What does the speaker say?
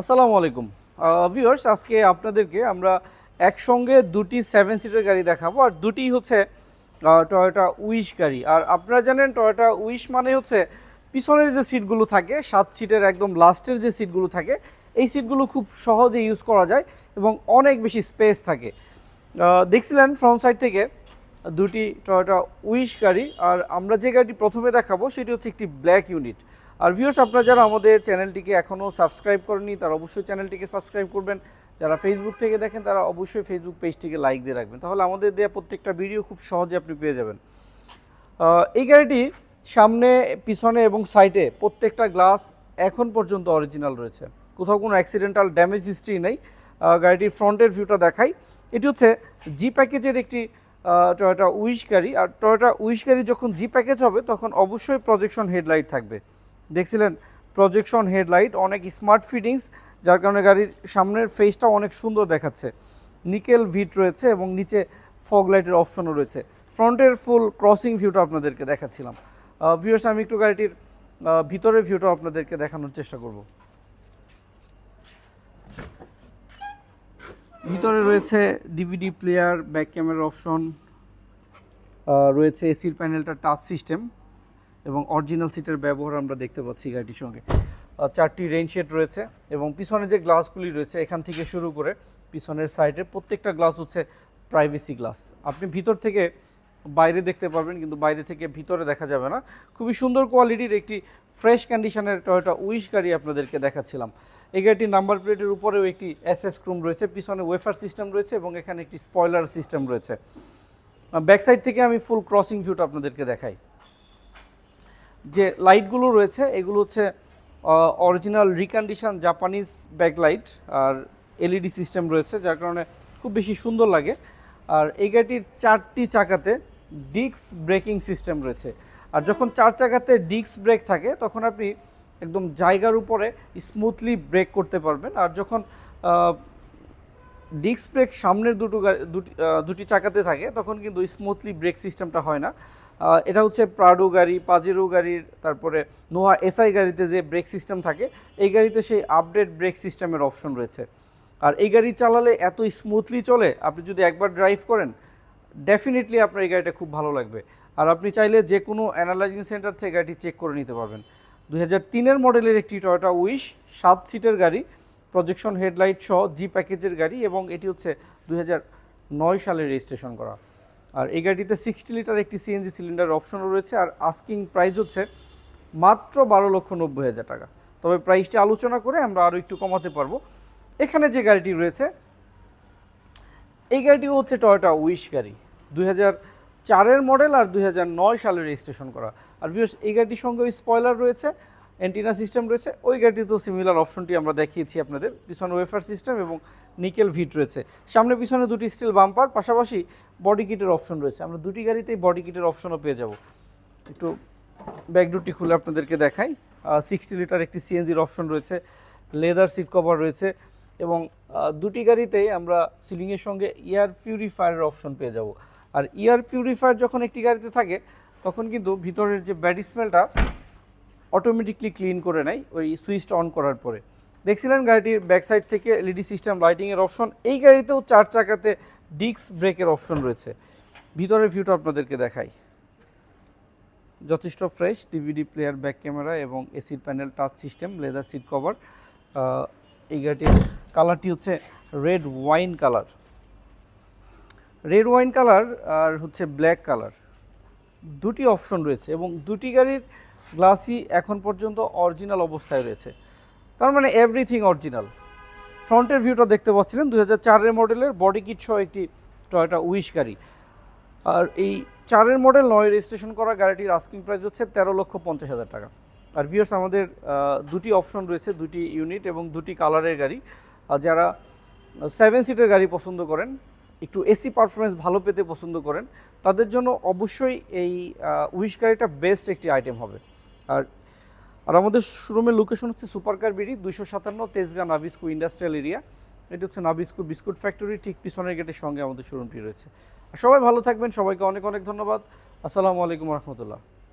আসসালামু আলাইকুম। ভিউয়ার্স আজকে আপনাদেরকে আমরা একসঙ্গে দুটি সেভেন সিটার গাড়ি দেখাবো, আর দুটি হচ্ছে টয়োটা উইশ গাড়ি। আর আপনারা জানেন টয়োটা উইশ মানে হচ্ছে পিছনের যে সিটগুলো থাকে, সাত সিটের একদম লাস্টের যে সিটগুলো থাকে, এই সিটগুলো খুব সহজে ইউজ করা যায় এবং অনেক বেশি স্পেস থাকে। দেখছিলেন ফ্রন্ট সাইড থেকে দুটি টয়োটা উইশ গাড়ি, আর আমরা যে গাড়িটি প্রথমে দেখাবো, সেটি হচ্ছে একটি ব্ল্যাক ইউনিট আর ভিউয়ার্স আপনারা যারা আমাদের চ্যানেলটিকে এখনও সাবস্ক্রাইব করেনি তারা অবশ্যই চ্যানেলটিকে সাবস্ক্রাইব করবেন। যারা ফেসবুক থেকে দেখেন, তারা অবশ্যই ফেসবুক পেজটিকে লাইক দিয়ে রাখবেন। তাহলে আমাদের দেওয়া প্রত্যেকটা ভিডিও খুব সহজে আপনি পেয়ে যাবেন। এই গাড়িটি সামনে, পিছনে এবং সাইডে প্রত্যেকটা গ্লাস এখন পর্যন্ত অরিজিনাল রয়েছে। কোথাও কোনো অ্যাক্সিডেন্টাল ড্যামেজ হিস্ট্রি নেই। গাড়িটির ফ্রন্টের ভিউটা দেখাই। এটি হচ্ছে জি প্যাকেজের একটি টয়োটা উইশ গাড়ি। আর টয়োটা উইশ গাড়ি যখন জি প্যাকেজ হবে, তখন অবশ্যই প্রজেকশন হেডলাইট থাকবে। দেখছিলেন প্রজেকশন হেডলাইট অনেক স্মার্ট ফিটিংস যার কারণে গাড়ির সামনের ফেসটা অনেক সুন্দর দেখাচ্ছে। নিকেল ভিট রয়েছে এবং নিচে ফগ লাইটের অপশনও রয়েছে। ফ্রন্টের ফুল ক্রসিং ভিউটা আপনাদেরকে দেখাচ্ছিলাম। ভিউয়ার্স আমি একটু গাড়িটির ভিতরের ভিউটা আপনাদেরকে দেখানোর চেষ্টা করব। ভিতরে রয়েছে ডিভিডি প্লেয়ার ব্যাক ক্যামেরার অপশন রয়েছে এসির প্যানেলটা টাচ সিস্টেম এবং অরিজিনাল সিটের ব্যবহার আমরা দেখতে পাচ্ছি গাড়িটির সঙ্গে। চারটি রেইন শেড রয়েছে এবং পিছনে যে গ্লাসগুলি রয়েছে, এখান থেকে শুরু করে পিছনের সাইডে প্রত্যেকটা গ্লাস হচ্ছে প্রাইভেসি গ্লাস আপনি ভিতর থেকে বাইরে দেখতে পারবেন, কিন্তু বাইরে থেকে ভিতরে দেখা যাবে না। খুবই সুন্দর কোয়ালিটির একটি ফ্রেশ কন্ডিশনের টয়োটা উইশ গাড়ি আপনাদেরকে দেখাচ্ছিলাম। এই গাড়িটির নাম্বার প্লেটের উপরেও একটি এস এস ক্রুম রয়েছে, পিছনে ওয়েফার সিস্টেম রয়েছে এবং এখানে একটি স্পয়লার সিস্টেম রয়েছে। ব্যাক সাইড থেকে আমি ফুল ক্রসিং ভিউটা আপনাদেরকে দেখাই। যে লাইটগুলো রয়েছে, এগুলো হচ্ছে অরিজিনাল রিকন্ডিশন জাপানিজ ব্যাকলাইট আর এলইডি সিস্টেম রয়েছে, যার কারণে খুব বেশি সুন্দর লাগে। আর এই গাড়িটির চারটি চাকাতে ডিস্ক ব্রেকিং সিস্টেম রয়েছে। আর যখন চার চাকাতে ডিস্ক ব্রেক থাকে, তখন আপনি একদম জায়গার উপরে স্মুথলি ব্রেক করতে পারবেন। আর যখন ডিস্ক ব্রেক সামনের দুটো দুটি চাকাতে থাকে, তখন কিন্তু স্মুথলি ব্রেক সিস্টেমটা হয় না। এটা হচ্ছে প্রাডো গাড়ি পাজেরো গাড়ির তারপরে নোয়া এসআই গাড়িতে যে ব্রেক সিস্টেম থাকে, এই গাড়িতে সেই আপডেট ব্রেক সিস্টেমের অপশন রয়েছে। আর এই গাড়ি চালালে এত স্মুথলি চলে, আপনি যদি একবার ড্রাইভ করেন ডেফিনেটলি আপনার এই গাড়িটা খুব ভালো লাগবে। আর আপনি চাইলে যে কোনো অ্যানালাইজিং সেন্টার থেকে গাড়িটি চেক করে নিতে পারবেন। হাজার তিনের মডেলের একটি টয়োটা উইশ সাত সিটের গাড়ি প্রজেকশন হেডলাইট সহ জি প্যাকেজের গাড়ি এবং এটি হচ্ছে দুই নয় সালে রেজিস্ট্রেশন করা। আর এই গাড়িতে সিক্সটি লিটার একটি সিএনজি সিলিন্ডার অপশনও রয়েছে, আর আস্কিং প্রাইস হচ্ছে মাত্র বারো লক্ষ নব্বই হাজার টাকা। তবে প্রাইসটি আলোচনা করে আমরা আরও একটু কমাতে পারব। এখানে যে গাড়িটি রয়েছে, এই গাড়িটিও হচ্ছে টয়োটা উইশ গাড়ি। দুই চারের মডেল আর দুই হাজার নয় সালে রেজিস্ট্রেশন করা। আর ভিউয়ার্স এই গাড়িটির সঙ্গে স্পয়লার রয়েছে। অ্যান্টিনা সিস্টেম রয়েছে। ওই গাড়িতেও সিমিলার অপশনটি আমরা দেখিয়েছি আপনাদের। পিছনে ওয়েফার সিস্টেম এবং নিকেল ভিট রয়েছে। সামনে পিছনে দুটি স্টিল বাম্পার পাশাপাশি বডি কিটের অপশন রয়েছে। আমরা দুটি গাড়িতেই বডি কিটের অপশনও পেয়ে যাব। একটু ব্যাকডোরটি খুলে আপনাদেরকে দেখাই। সিক্সটি লিটার একটি সিএনজির অপশন রয়েছে। লেদার সিট কভার রয়েছে এবং দুটি গাড়িতেই আমরা সিলিংয়ের সঙ্গে এয়ার পিউরিফায়ারের অপশন পেয়ে যাব। আর এয়ার পিউরিফায়ার যখন একটি গাড়িতে থাকে, তখন কিন্তু ভিতরের যে ব্যাড স্মেলটা অটোমেটিকলি ক্লিন করে নেয়, ওই সুইচটা অন করার পরে। দেখছিলেন গাড়িটির ব্যাক সাইড থেকে এলইডি সিস্টেম লাইটিংয়ের অপশন এই গাড়িতেও চার চাকাতে ডিস্ক ব্রেকের অপশন রয়েছে। ভিতরের ভিউটা আপনাদেরকে দেখাই। যথেষ্ট fresh DVD player back camera এবং এসির panel touch system leather seat cover এই গাড়িটির কালারটি হচ্ছে red wine colour red wine colour আর হচ্ছে ব্ল্যাক কালার দুটি অপশন রয়েছে এবং দুটি গাড়ির গ্লাসই এখন পর্যন্ত অরিজিনাল অবস্থায় রয়েছে। তার মানে এভরিথিং অরিজিনাল ফ্রন্টের ভিউটা দেখতে পাচ্ছিলেন দু হাজার চারের মডেলের বডি কিট সহ একটি টয়োটা উইশ গাড়ি। আর এই চারের মডেল নয় রেজিস্ট্রেশন করা গাড়িটির আস্কিং প্রাইস হচ্ছে তেরো লক্ষ পঞ্চাশ হাজার টাকা। আর ভিউয়ার্স আমাদের দুটি অপশন রয়েছে, দুটি ইউনিট এবং দুটি কালারের গাড়ি। আর যারা সেভেন সিটের গাড়ি পছন্দ করেন, একটু এসি পারফরমেন্স ভালো পেতে পছন্দ করেন, তাদের জন্য অবশ্যই এই উইশ গাড়িটা বেস্ট একটি আইটেম হবে। আর আর আমাদের শোরুমের লোকেশন হচ্ছে সুপারকার বিডি, দুইশো সাতান্ন তেজগাঁ নাবিস্কু ইন্ডাস্ট্রিয়াল এরিয়া এটা হচ্ছে নাবিস্কু বিস্কুট ফ্যাক্টরি ঠিক পিছনের গেটের সঙ্গে আমাদের শোরুমটি রয়েছে। সবাই ভালো থাকবেন, সবাইকে অনেক অনেক ধন্যবাদ। আসসালামু আলাইকুম রহমতুল্লাহ।